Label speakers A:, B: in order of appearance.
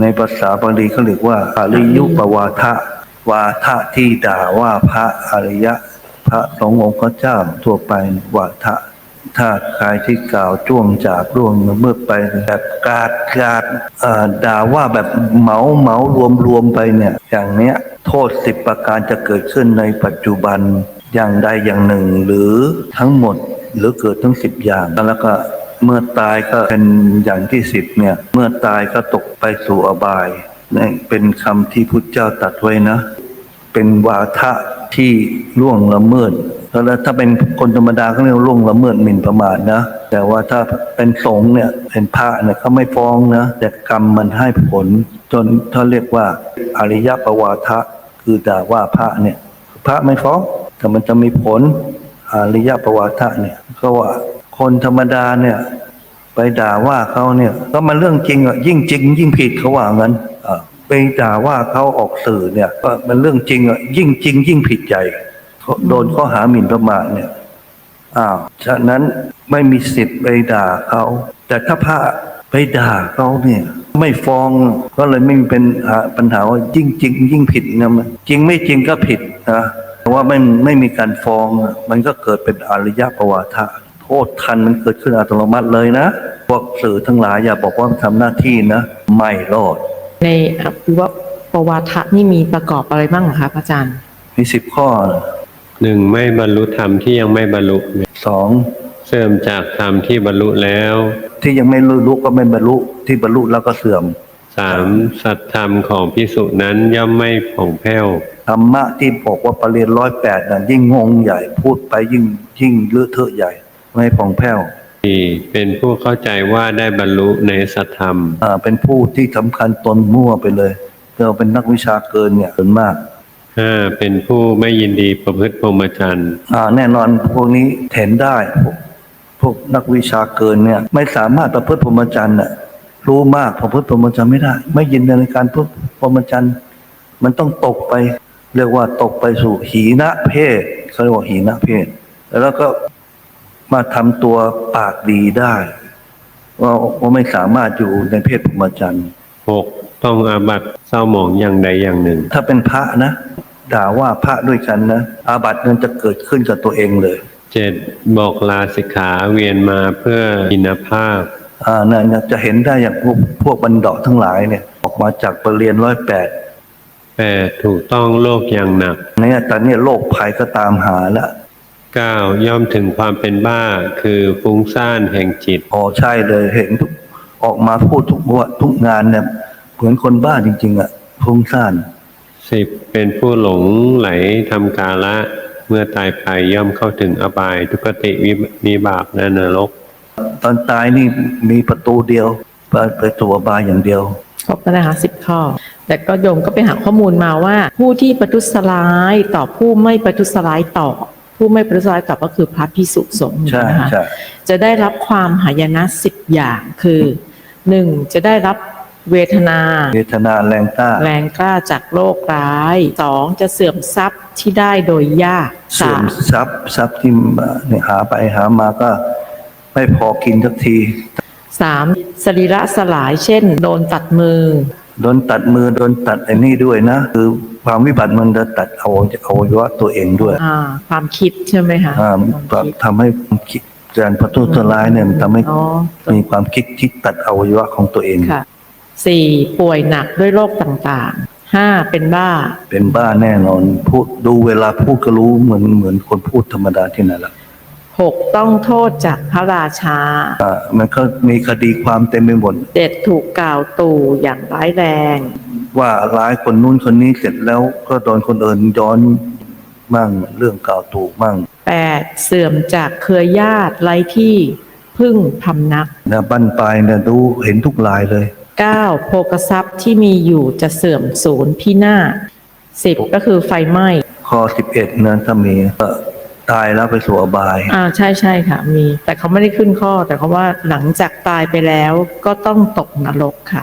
A: ในภาษาบาลีเขาเรียกว่าอริยุปวาทะวาทะที่ด่าว่าพระอริยะ พระสงฆ์องค์พระเจ้าทั่วไปวาทะถ้าใครที่กล่าวจ้วงจากร่วงเมิดไปแบบกาดกาดด่าว่าแบบเหมาเหมารวมรวมไปเนี่ย อย่างเนี้ยโทษสิบประการจะเกิดขึ้นในปัจจุบันอย่างใดอย่างหนึ่ง หรือทั้งหมดหรือเกิดทั้งสิบอย่างแล้วก็ เมื่อตายก็เป็นอย่างที่สิบเนี่ย เมื่อตายก็ตกไปสู่อบายนี่เป็นคำที่พุทธเจ้าตัดไว้นะ เป็นวาทะที่ล่วงละเมิดแล้วถ้าเป็นคนธรรมดาเขาเรียกว่าล่วงละเมิดหมิ่นประมาทนะแต่ว่าถ้าเป็นสงฆ์เนี่ยเป็นพระเนี่ยเขาไม่ฟ้องนะแต่กรรมมันให้ผล จนเขาเรียกว่าอริยประวาทะคือด่าว่าพระเนี่ย พระไม่ฟ้องแต่มันจะมีผลอริยประวาทะเนี่ยก็ว่า คนธรรมดาเนี่ย ไปด่าว่าเขาเนี่ย ก็มันเรื่องจริงอะยิ่งจริง ยิ่งผิดเขาว่างั้นไปด่าว่าเขาออกสื่อเนี่ย ก็มันเรื่องจริงอะยิ่งจริง ยิ่งผิดใหญ่เขาโดนข้อหาหมิ่นประมาทเนี่ยอ้าวฉะนั้นไม่มีสิทธิ์ไปด่าเขา แต่ถ้าพระไปด่าเขาเนี่ย ไม่ฟ้องก็เลยไม่เป็นปัญหาว่ายิ่งจริง ยิ่งผิดนะมันจริงไม่จริงก็ผิดนะว่าไม่ไม่มีการฟ้องมันก็เกิดเป็นอารยประวาทะ โทษทันมันเกิดขึ้นอัตโนมัติเลยนะ พวกสื่อทั้งหลายอย่าบอกว่าทำหน้าที่นะ ไม่รอด
B: ในอภิวปวาทะนี่มีประกอบอะไรบ้างเหรอคะพระอาจารย์
A: มีสิบข้อนะ
C: หนึ่งไม่บรรลุธรรมที่ยังไม่บรรลุ
A: สอง
C: เสื่อมจากธรรมที่บรรลุแล้ว
A: ที่ยังไม่รู้ก็ไม่บรรลุที่บรรลุแล้วก็เสื่อม
C: สามสัตธรรมของพิสุนั้นย่อมไม่ผ่องแผ้ว
A: ธรรมะที่บอกว่าประเรียนร้อยแปดนั่นยิ่งงงใหญ่พูดไปยิ่งยิ่งเลอะเทอะใหญ่ ไม่ผ่องแผ้ว
C: สี่เป็นผู้เข้าใจว่าได้บรรลุในสัตธรรม
A: อ่า เป็นผู้ที่สำคัญตนมั่วไปเลยเราเป็นนักวิชาเกินเนี่ยเกินมาก
C: ห้าเป็นผู้ไม่ยินดีประพฤติพรหมจรรย์
A: อ่า แน่นอนพวกนี้เห็นได้พวกพวกนักวิชาเกินเนี่ย ไม่สามารถประพฤติพรหมจรรย์น่ะรู้มากประพฤติพรหมจรรย์ไม่ได้ ไม่ยินดีในการประพฤติพรหมจรรย์มันต้องตกไป เรียกว่าตกไปสู่หีนะเพศเขาเรียกว่าหีนะเพศ แล้วก็ มาทำตัวปากดีได้ว่าไม่สามารถอยู่ในเพศภูมิจันทร์
C: หกต้องอาบัตเศร้าหมองอย่างใดอย่างหนึ่ง
A: ถ้าเป็นพระนะด่าว่าพระด้วยกันนะอาบัตนั้นจะเกิดขึ้นกับตัวเองเลย
C: เจ็ดบอกลาสิกขาเวียนมาเพื่อกินภาพ
A: อ่านั่นจะเห็นได้อย่างพวกพวกบรรดาทั้งหลายเนี่ย ออกมาจากปรเรียนร้อยแปด
C: แปดถูกต้องโลกอย่างหนัก
A: เนี่ยตอนนี้โลกภัยก็ตามหาละ
C: 9ย่อมถึงความเป็นบ้าคือฟุ้งซ่านแห่งจิต
A: อ๋อใช่เลยเห็นทุกออกมาพูดทุกวันทุกงานเนี่ยเหมือนคนบ้าจริง ๆอะฟุ้งซ่าน
C: สิบเป็นผู้หลงไหลทำกาละ เมื่อตายไปย่อมเข้าถึงอบาย ทุกติวิมีบาบนนรก
A: ตอนตายนี่มีประตูเดียวเปิดตัวบายอย่างเดียว
B: ครบแล้วนะคะสิบข้อ แต่ก็โยมก็ไปหาข้อมูลมาว่า ผู้ที่ประทุษร้ายต่อผู้ไม่ประทุษร้ายต่อ ผู้ไม่ประทุษร้ายต่อก็คือพระพิสุสงฆ์
A: ใช่
B: นะคะ
A: ใช่
B: จะได้รับความหายนะสิบอย่างคือหนึ่งจะได้รับเวทนา
A: เวทนาแรงกล้า
B: แรงกล้าจากโรคร้ายสองจะเสื่อมทรัพย์ที่ได้โดยยาก
A: เสื่อ
B: สามม
A: ทรัพย์ทรัพย์ที่มาเนี่ยหาไปหามาก็ไม่พอกินสักที
B: สามสรีระสลายเช่น โดนตัดมือ
A: โดนตัดมือโดนตัดไอ้นี่ด้วยนะ คือความวิบัติมันจะตัดเอาอวัยวะตัวเองด้วย
B: อ่าความคิดใช่ไหมคะ
A: อ่า
B: ความคิด
A: ทำให้ความคิดการพัทุษร้ายเนี่ยมันทำให้
B: อ๋อ
A: มีความคิดที่ตัดอวัยวะของตัวเอง
B: ค่ะสี่ป่วยหนักด้วยโรคต่างๆห้าเป็นบ้า
A: เป็นบ้าแน่นอนพูดดูเวลาพูดก็รู้เหมือนเหมือนคนพูดธรรมดาที่ไหนละ
B: หกต้องโทษจากพระราชา
A: อ่ามันก็มีคดีความเต็มไปหมด
B: เจ็ดถูกกล่าวตู่อย่างร้ายแรง
A: ว่าร้ายคนนู้นคนนี้เสร็จแล้วก็โดนคนอื่นย้อนมั่งเรื่องกล่าวถูกมั่ง
B: แปดเสื่อมจากเครือญาติไร้ที่พึ่งพำนัก
A: นะบั้นปลายเนี่ยดูเห็นทุกลายเลย
B: เก้าโภกทรัพย์ที่มีอยู่จะเสื่อมสูญพินาศสิบก็คือไฟไหม้
A: ข้อสิบเอ็ดนะถ้ามีก็ ตายแล้วไปสู่อบาย
B: อ่าใช่ใช่ค่ะ มี แต่เขาไม่ได้ขึ้นข้อ แต่เขาว่าหลังจากตายไปแล้วก็ต้องตกนรกค่ะ